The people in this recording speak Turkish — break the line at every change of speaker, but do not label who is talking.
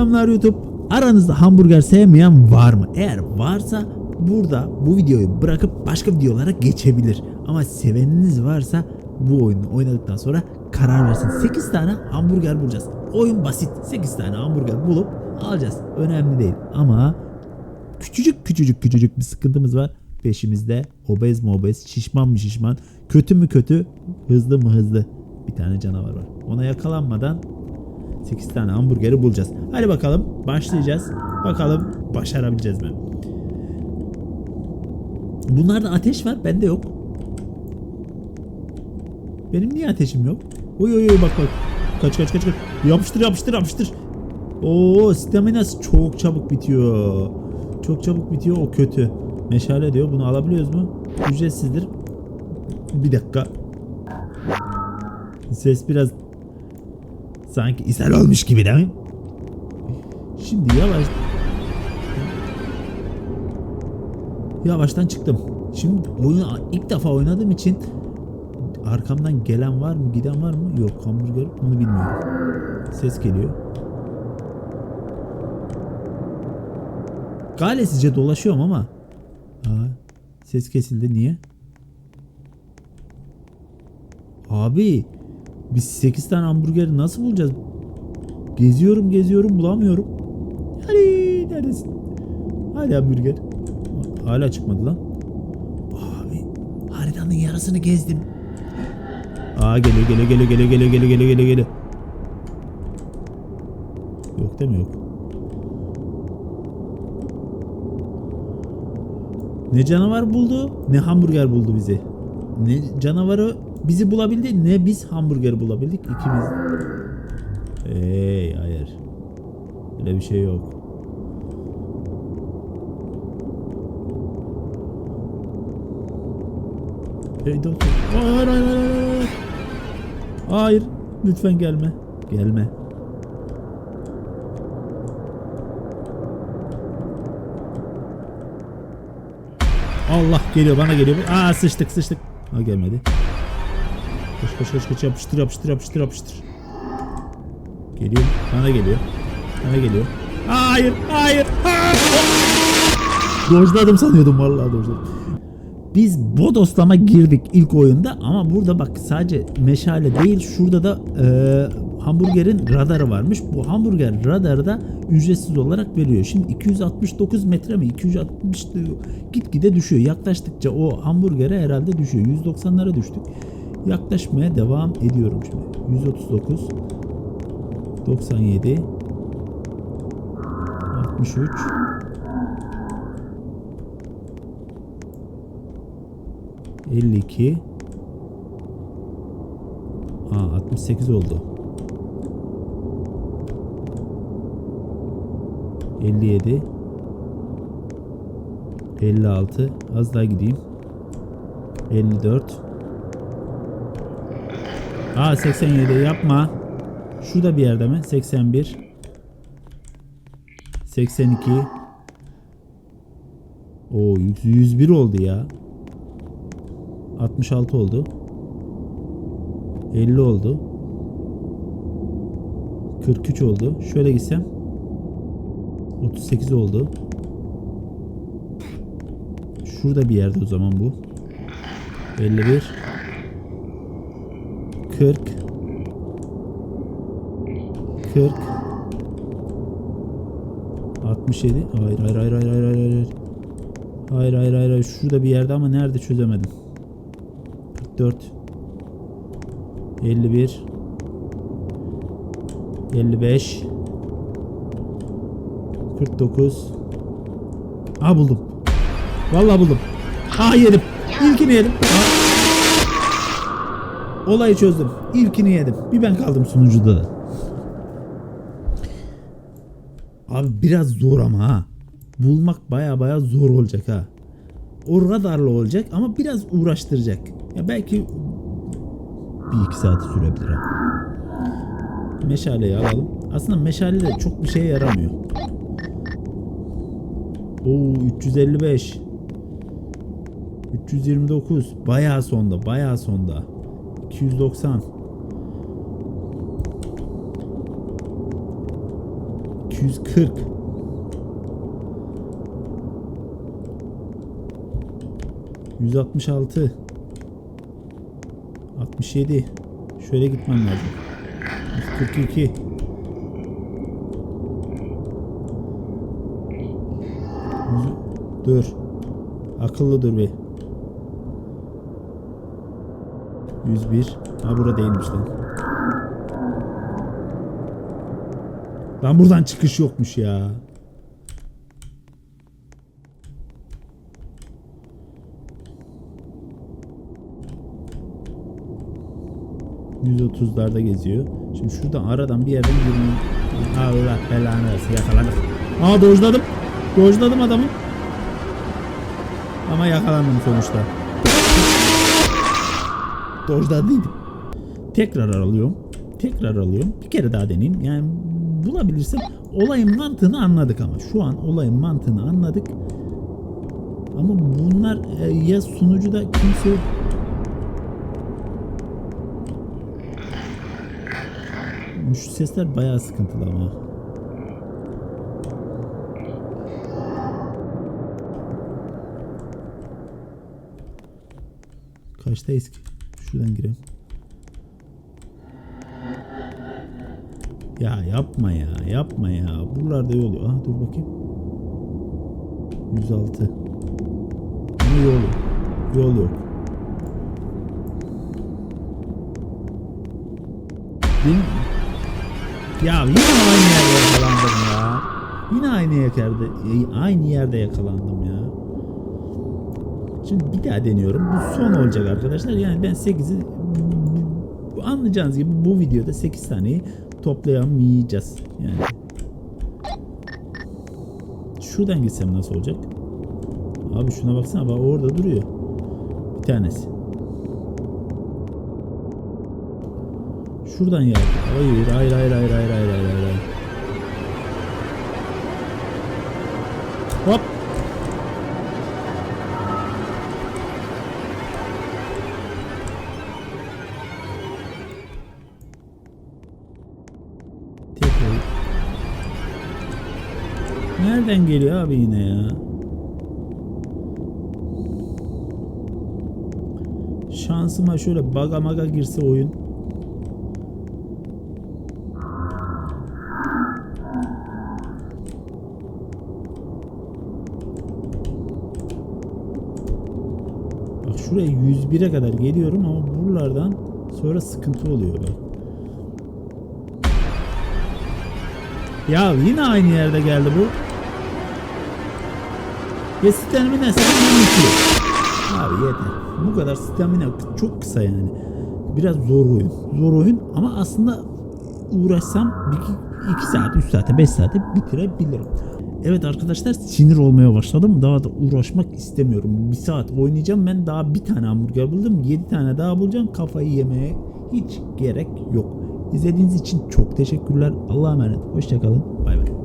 Selamlar YouTube. Aranızda hamburger sevmeyen var mı? Eğer varsa burada bu videoyu bırakıp başka videolara geçebilir. Ama seveniniz varsa bu oyunu oynadıktan sonra karar versin. 8 tane hamburger bulacağız. Oyun basit. 8 tane hamburger bulup alacağız. Önemli değil. Ama küçücük küçücük küçücük bir sıkıntımız var. Peşimizde obez mi obez, şişman mı şişman, kötü mü kötü, hızlı mı hızlı bir tane canavar var. Ona yakalanmadan 8 tane hamburgeri bulacağız. Hadi bakalım başlayacağız. Bakalım başarabileceğiz mi? Bunlarda ateş var bende yok. Benim niye ateşim yok? Oy oy oy bak bak. Kaç kaç kaç kaç. Yapıştır yapıştır yapıştır. Oo staminası çok çabuk bitiyor. Çok çabuk bitiyor o kötü. Meşale diyor bunu alabiliyoruz mu? Ücretsizdir. Bir dakika. Ses biraz sanki ishal olmuş gibi değil mi? Şimdi yavaş Yavaştan çıktım. Şimdi oyunu ilk defa oynadığım için arkamdan gelen var mı giden var mı? Yok hamburger onu bilmiyorum. Ses geliyor. Galesizce dolaşıyorum ama Aa, ses kesildi niye? Abi biz 8 tane hamburgeri nasıl bulacağız? Geziyorum geziyorum bulamıyorum. Hadi neredesin? Hadi hamburger. Hala çıkmadı lan. Abi haritanın yarısını gezdim. Aa geliyor geliyor geliyor geliyor geliyor geliyor geliyor geliyor geliyor. Yok değil mi yok? Ne canavar buldu ne hamburger buldu bizi. Ne canavarı bizi bulabildi ne biz hamburger bulabildik ikimiz. Hey hayır. Öyle bir şey yok. Hey dostum. Hayır hayır hayır hayır. Hayır. Lütfen gelme. Gelme. Allah geliyor bana geliyor. Aa sıçtık sıçtık. Ha gelmedi. Koş koş koş koş yapıştır yapıştır yapıştır yapıştır. Geliyor. Bana geliyor. Bana geliyor. Hayır hayır. hayır. Dojladım sanıyordum vallahi dojladım. Biz bodoslama girdik ilk oyunda ama burada bak sadece meşale değil şurada da e, hamburgerin radarı varmış. Bu hamburger radarı da ücretsiz olarak veriyor. Şimdi 269 metre mi 260 gitgide düşüyor. Yaklaştıkça o hamburgere herhalde düşüyor. 190'lara düştük. Yaklaşmaya devam ediyorum şimdi. 139 97 63 52 Aa 68 oldu. 57 56 az daha gideyim. 54 Aa 87 yapma. Şurada bir yerde mi? 81 82 O 101 oldu ya. 66 oldu. 50 oldu. 43 oldu. Şöyle gitsem 38 oldu. Şurada bir yerde o zaman bu. 51 40 40 67 Hayır hayır hayır hayır hayır hayır Hayır hayır hayır hayır şurada bir yerde ama nerede çözemedim 44 51 55 49 Aa buldum. Vallahi buldum. Aa yedim. İlkini yedim. Aa. Olayı çözdüm. İlkini yedim. Bir ben kaldım sunucuda da. Abi biraz zor ama ha. Bulmak baya baya zor olacak ha. O radarlı olacak ama biraz uğraştıracak. Ya belki bir iki saat sürebilir ha. Meşaleyi alalım. Aslında meşale de çok bir şeye yaramıyor. Oo 355 329 bayağı sonda bayağı sonda 290 240. Yüz altmış altı. 67. Şöyle gitmem lazım. 142. Yüz- Dur. Akıllı dur bir. 101. Ha burada değilmiş lan. Lan buradan çıkış yokmuş ya. %30'larda geziyor. Şimdi şuradan aradan bir yerden girmem. Allah belanı versin yakaladık. Aa dojladım. Dojladım adamı. Ama yakalandım sonuçta. Dojladıydım. Tekrar alıyorum. Tekrar alıyorum. Bir kere daha deneyeyim. Yani bulabilirsem olayın mantığını anladık ama. Şu an olayın mantığını anladık. Ama bunlar e, ya sunucuda kimse Şu sesler bayağı sıkıntılı ama. Kaçtayız ki? Şuradan girelim. Ya yapma ya, yapma ya. Buralarda yol yok. Aha dur bakayım. 106. Ama yol yok. Yol yok. Ya yine aynı yerde yakalandım ya. Yine aynı yerde, aynı yerde yakalandım ya. Şimdi bir daha deniyorum. Bu son olacak arkadaşlar. Yani ben 8'i anlayacağınız gibi bu videoda 8 taneyi toplayamayacağız. Yani. Şuradan gitsem nasıl olacak? Abi şuna baksana bak orada duruyor. Bir tanesi. Şuradan ya. Hayır hayır hayır hayır hayır hayır hayır hayır. Hop. Nereden geliyor abi yine ya? Şansıma şöyle baga maga girse oyun. Bak şuraya 101'e kadar geliyorum ama buralardan sonra sıkıntı oluyor bak. Ya yine aynı yerde geldi bu. Ve stamina bitiyor. Abi yeter. Bu kadar stamina çok kısa yani. Biraz zor oyun. Zor oyun ama aslında uğraşsam 2 saat, 3 saate, 5 saate bitirebilirim. Evet arkadaşlar sinir olmaya başladım. Daha da uğraşmak istemiyorum. Bir saat oynayacağım. Ben daha bir tane hamburger buldum. 7 tane daha bulacağım. Kafayı yemeye hiç gerek yok. İzlediğiniz için çok teşekkürler. Allah'a emanet. Hoşçakalın. Bay bay.